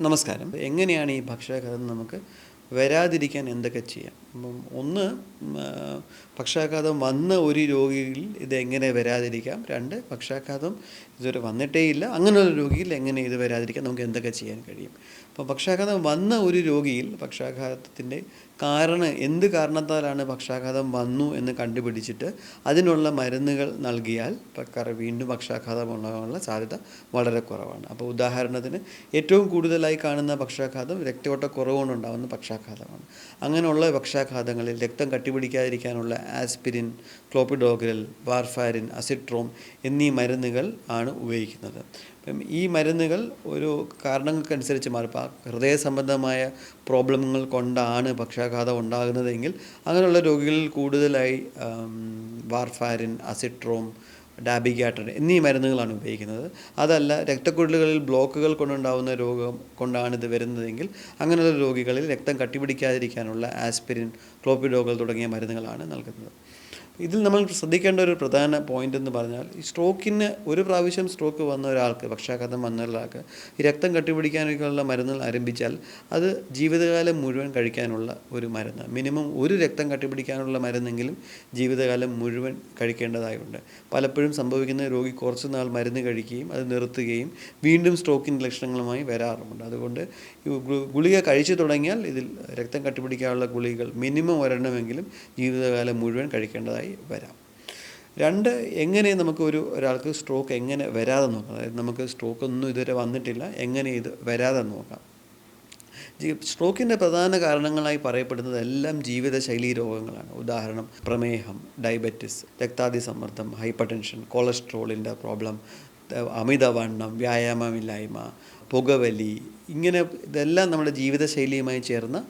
നമസ്കാരം. എങ്ങനെയാണ് ഈ പക്ഷാഘാതം നമുക്ക് വരാതിരിക്കാൻ എന്തൊക്കെ ചെയ്യാം? അപ്പം ഒന്ന് പക്ഷാഘാതം വന്ന ഒരു രോഗിയിൽ ഇത് എങ്ങനെ വരാതിരിക്കാം? രണ്ട് പക്ഷാഘാതം ഇതുവരെ വന്നിട്ടേ ഇല്ല അങ്ങനെയുള്ള രോഗിയിൽ എങ്ങനെ ഇത് വരാതിരിക്കാം? നമുക്ക് എന്തൊക്കെ ചെയ്യാൻ കഴിയും? അപ്പോൾ പക്ഷാഘാതം വന്ന ഒരു രോഗിയിൽ പക്ഷാഘാതത്തിന്റെ കാരണം എന്ത് കാരണത്താലാണ് പക്ഷാഘാതം വന്നു എന്ന് കണ്ടുപിടിച്ചിട്ട് അതിനുള്ള മരുന്നുകൾ നൽകിയാൽ വീണ്ടും പക്ഷാഘാതം ഉണ്ടാകാനുള്ള സാധ്യത വളരെ കുറവാണ്. അപ്പോൾ ഉദാഹരണത്തിന് ഏറ്റവും കൂടുതലായി കാണുന്ന പക്ഷാഘാതം രക്തയോട്ടക്കുറവുകൊണ്ടുണ്ടാകുന്ന പക്ഷാഘാതമാണ്. അങ്ങനെയുള്ള പക്ഷാഘാതങ്ങളിൽ രക്തം കട്ടിപിടിക്കാതിരിക്കാനുള്ള ആസ്പിരിൻ ക്ലോപ്പിഡോഗ്രൽ വാർഫാരിൻ അസിട്രോം എന്നീ മരുന്നുകൾ ആണ് ഉപയോഗിക്കുന്നത്. അപ്പം ഈ മരുന്നുകൾ ഒരു കാരണങ്ങൾക്കനുസരിച്ച് മാറും. ഹൃദയ സംബന്ധമായ പ്രോബ്ലങ്ങൾ കൊണ്ടാണ് പക്ഷാഘാതം ഉണ്ടാകുന്നതെങ്കിൽ അങ്ങനെയുള്ള രോഗികളിൽ കൂടുതലായി വാർഫാരിൻ അസിട്രോം ഡാബിഗാട്ടർ എന്നീ മരുന്നുകളാണ് ഉപയോഗിക്കുന്നത്. അതല്ല രക്തക്കുഴലുകളിൽ ബ്ലോക്കുകൾ കൊണ്ടുണ്ടാകുന്ന രോഗം കൊണ്ടാണിത് വരുന്നതെങ്കിൽ അങ്ങനെയുള്ള രോഗികളിൽ രക്തം കട്ടിപിടിക്കാതിരിക്കാനുള്ള ആസ്പിരിൻ ക്ലോപ്പിഡോകൾ തുടങ്ങിയ മരുന്നുകളാണ് നൽകുന്നത്. ഇതിൽ നമ്മൾ ശ്രദ്ധിക്കേണ്ട ഒരു പ്രധാന പോയിന്റ് എന്ന് പറഞ്ഞാൽ ഈ സ്ട്രോക്കിന് ഒരു പ്രാവശ്യം സ്ട്രോക്ക് വന്ന ഒരാൾക്ക് പക്ഷാഘാതം വന്ന ഒരാൾക്ക് ഈ രക്തം കട്ടിപിടിക്കാനൊക്കെയുള്ള മരുന്നുകൾ ആരംഭിച്ചാൽ അത് ജീവിതകാലം മുഴുവൻ കഴിക്കാനുള്ള ഒരു മരുന്ന്. മിനിമം ഒരു രക്തം കട്ടിപിടിക്കാനുള്ള മരുന്നെങ്കിലും ജീവിതകാലം മുഴുവൻ കഴിക്കേണ്ടതായുണ്ട് പലപ്പോഴും സംഭവിക്കുന്ന രോഗി കുറച്ച് നാൾ മരുന്ന് കഴിക്കുകയും അത് നിർത്തുകയും വീണ്ടും സ്ട്രോക്കിന്റെ ലക്ഷണങ്ങളുമായി വരാറുമുണ്ട്. അതുകൊണ്ട് ഗുളിക കഴിച്ചു തുടങ്ങിയാൽ ഇതിൽ രക്തം കട്ടിപിടിക്കാനുള്ള ഗുളികകൾ മിനിമം ഒരെണ്ണമെങ്കിലും ജീവിതകാലം മുഴുവൻ കഴിക്കേണ്ടതായി വരാം. രണ്ട് എങ്ങനെ നമുക്ക് ഒരു ഒരാൾക്ക് സ്ട്രോക്ക് എങ്ങനെ വരാതെ നോക്കാം? അതായത് നമുക്ക് സ്ട്രോക്ക് ഒന്നും ഇതുവരെ വന്നിട്ടില്ല. എങ്ങനെ ഇത് വരാതെ നോക്കാം? സ്ട്രോക്കിന്റെ പ്രധാന കാരണങ്ങളായി പറയപ്പെടുന്നത് എല്ലാം ജീവിതശൈലി രോഗങ്ങളാണ്. ഉദാഹരണം പ്രമേഹം ഡയബറ്റിസ് രക്താതിസമ്മർദ്ദം ഹൈപ്പർ ടെൻഷൻ കൊളസ്ട്രോളിന്റെ പ്രോബ്ലം അമിതവണ്ണം വ്യായാമമില്ലായ്മ പുകവലി ഇങ്ങനെ ഇതെല്ലാം നമ്മുടെ ജീവിതശൈലിയുമായി ചേർന്ന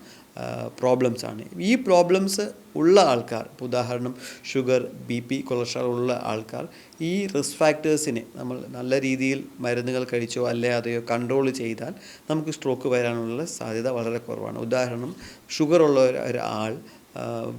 പ്രോബ്ലംസ് ആണ്. ഈ പ്രോബ്ലംസ് ഉള്ള ആൾക്കാർ ഇപ്പോൾ ഉദാഹരണം ഷുഗർ ബി പി കൊളസ്ട്രോൾ ഉള്ള ആൾക്കാർ ഈ റിസ്ക് ഫാക്ടേഴ്സിനെ നമ്മൾ നല്ല രീതിയിൽ മരുന്നുകൾ കഴിച്ചോ അല്ലേ അതെയോ കൺട്രോൾ ചെയ്താൽ നമുക്ക് സ്ട്രോക്ക് വരാനുള്ള സാധ്യത വളരെ കുറവാണ്. ഉദാഹരണം ഷുഗർ ഉള്ള ഒരു- ഒരാൾ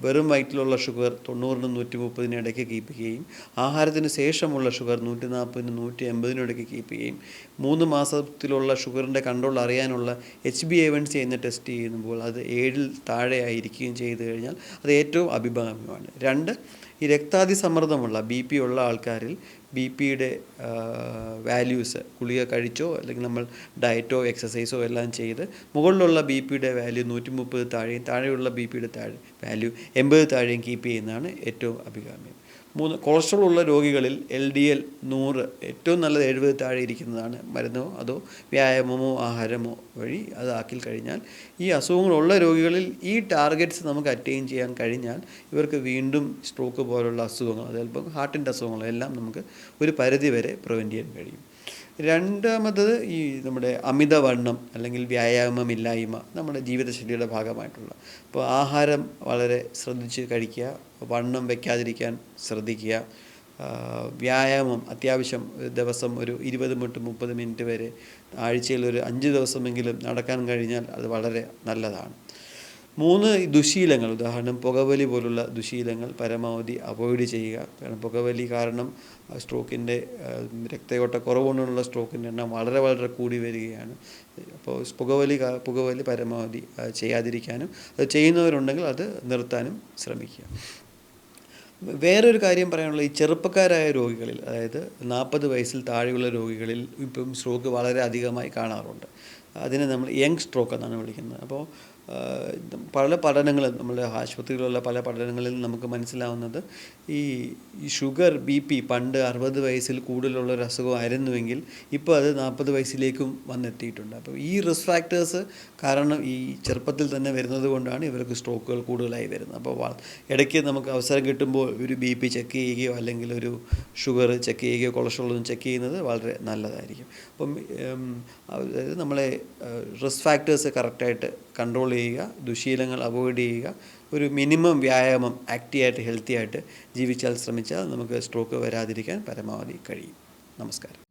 വെറും വയറ്റിലുള്ള ഷുഗർ തൊണ്ണൂറിനും നൂറ്റി മുപ്പതിനും ഇടയ്ക്ക് കീപ്പ് ചെയ്യുകയും ആഹാരത്തിന് ശേഷമുള്ള ഷുഗർ നൂറ്റി നാൽപ്പതിനും നൂറ്റി എൺപതിനും ഇടയ്ക്ക് കീപ്പ് ചെയ്യുകയും മൂന്ന് മാസത്തിലുള്ള ഷുഗറിന്റെ കൺട്രോൾ അറിയാനുള്ള H B A one C എന്ന ടെസ്റ്റ് ചെയ്യുമ്പോൾ അത് ഏഴിൽ താഴെ ആയിരിക്കുകയും ചെയ്തു കഴിഞ്ഞാൽ അത് ഏറ്റവും അഭികാമ്യമാണ്. രണ്ട് ഈ രക്താതിസമ്മർദ്ദമുള്ള ബി പി ഉള്ള ആൾക്കാരിൽ ബി പിയുടെ വാല്യൂസ് ഗുളിക കഴിച്ചോ അല്ലെങ്കിൽ നമ്മൾ ഡയറ്റോ എക്സസൈസോ എല്ലാം ചെയ്ത് മുകളിലുള്ള ബി പിയുടെ വാല്യൂ നൂറ്റി മുപ്പത് താഴെയും താഴെയുള്ള ബി പിയുടെ താഴെ വാല്യൂ എൺപത് താഴെയും കീപ്പ് ചെയ്യുന്നതാണ് ഏറ്റവും അഭികാമ്യം. മൂന്ന് കൊളസ്ട്രോൾ ഉള്ള രോഗികളിൽ എൽ ഡി എൽ നൂറ് ഏറ്റവും നല്ലത് എഴുപത് താഴെ ഇരിക്കുന്നതാണ്. മരുന്നോ അതോ വ്യായാമമോ ആഹാരമോ വഴി അത് ആക്കി കഴിഞ്ഞാൽ ഈ അസുഖങ്ങളുള്ള രോഗികളിൽ ഈ ടാർഗറ്റ്സ് നമുക്ക് അറ്റൈൻ ചെയ്യാൻ കഴിഞ്ഞാൽ ഇവർക്ക് വീണ്ടും സ്ട്രോക്ക് പോലുള്ള അസുഖങ്ങൾ അതായത് ഹാർട്ടിന്റെ അസുഖങ്ങളെല്ലാം നമുക്ക് ഒരു പരിധി വരെ പ്രിവെന്റ് ചെയ്യാൻ കഴിയും. രണ്ടാമത്തത് ഈ നമ്മുടെ അമിതവണ്ണം അല്ലെങ്കിൽ വ്യായാമമില്ലായ്മ നമ്മുടെ ജീവിതശൈലിയുടെ ഭാഗമായിട്ടുള്ള. അപ്പോൾ ആഹാരം വളരെ ശ്രദ്ധിച്ച് കഴിക്കുക വണ്ണം വയ്ക്കാതിരിക്കാൻ ശ്രദ്ധിക്കുക. വ്യായാമം അത്യാവശ്യം ദിവസം ഒരു ഇരുപത് മുട്ട് മുപ്പത് മിനിറ്റ് വരെ ആഴ്ചയിൽ ഒരു അഞ്ച് ദിവസമെങ്കിലും നടക്കാൻ കഴിഞ്ഞാൽ അത് വളരെ നല്ലതാണ്. മൂന്ന് ദുശീലങ്ങൾ ഉദാഹരണം പുകവലി പോലുള്ള ദുശീലങ്ങൾ പരമാവധി അവോയ്ഡ് ചെയ്യുക. കാരണം പുകവലി കാരണം സ്ട്രോക്കിന്റെ രക്തയോട്ട കുറവുകൊണ്ടുള്ള സ്ട്രോക്കിന്റെ എണ്ണം വളരെ വളരെ കൂടി വരികയാണ്. അപ്പോൾ പുകവലി പുകവലി പരമാവധി ചെയ്യാതിരിക്കാനും അത് ചെയ്യുന്നവരുണ്ടെങ്കിൽ അത് നിർത്താനും ശ്രമിക്കുക. വേറൊരു കാര്യം പറയാനുള്ളത് ഈ ചെറുപ്പക്കാരായ രോഗികളിൽ അതായത് നാൽപ്പത് വയസ്സിൽ താഴെയുള്ള രോഗികളിൽ ഇപ്പം സ്ട്രോക്ക് വളരെ അധികമായി കാണാറുണ്ട്. അതിനെ നമ്മൾ യങ് സ്ട്രോക്ക് എന്നാണ് വിളിക്കുന്നത്. അപ്പോൾ പല പഠനങ്ങളും നമ്മുടെ ആശുപത്രിയിലുള്ള പല പഠനങ്ങളിൽ നമുക്ക് മനസ്സിലാവുന്നത് ഈ ഷുഗർ ബി പി പണ്ട് അറുപത് വയസ്സിൽ കൂടുതലുള്ള ഒരു അസുഖമായിരുന്നുവെങ്കിൽ ഇപ്പോൾ അത് നാൽപ്പത് വയസ്സിലേക്കും വന്നെത്തിയിട്ടുണ്ട്. അപ്പോൾ ഈ റിസ്ക് ഫാക്ടേഴ്സ് കാരണം ഈ ചെറുപ്പത്തിൽ തന്നെ വരുന്നത് കൊണ്ടാണ് ഇവർക്ക് സ്ട്രോക്കുകൾ കൂടുതലായി വരുന്നത്. അപ്പോൾ ഇടയ്ക്ക് നമുക്ക് അവസരം കിട്ടുമ്പോൾ ഒരു ബി പി ചെക്ക് ചെയ്യുകയോ അല്ലെങ്കിൽ ഒരു ഷുഗർ ചെക്ക് ചെയ്യുകയോ കൊളസ്ട്രോൾ ഒന്നും ചെക്ക് ചെയ്യുന്നത് വളരെ നല്ലതായിരിക്കും. അപ്പം അതായത് നമ്മളെ റിസ്ക് ഫാക്ടേഴ്സ് കറക്റ്റായിട്ട് കൺട്രോൾ ചെയ്യുക ദുശീലങ്ങൾ അവോയ്ഡ് ചെയ്യുക ഒരു മിനിമം വ്യായാമം ആക്റ്റീവായിട്ട് ഹെൽത്തി ആയിട്ട് ജീവിച്ചാൽ ശ്രമിച്ചാൽ നമുക്ക് സ്ട്രോക്ക് വരാതിരിക്കാൻ പരമാവധി കഴിയും. നമസ്കാരം.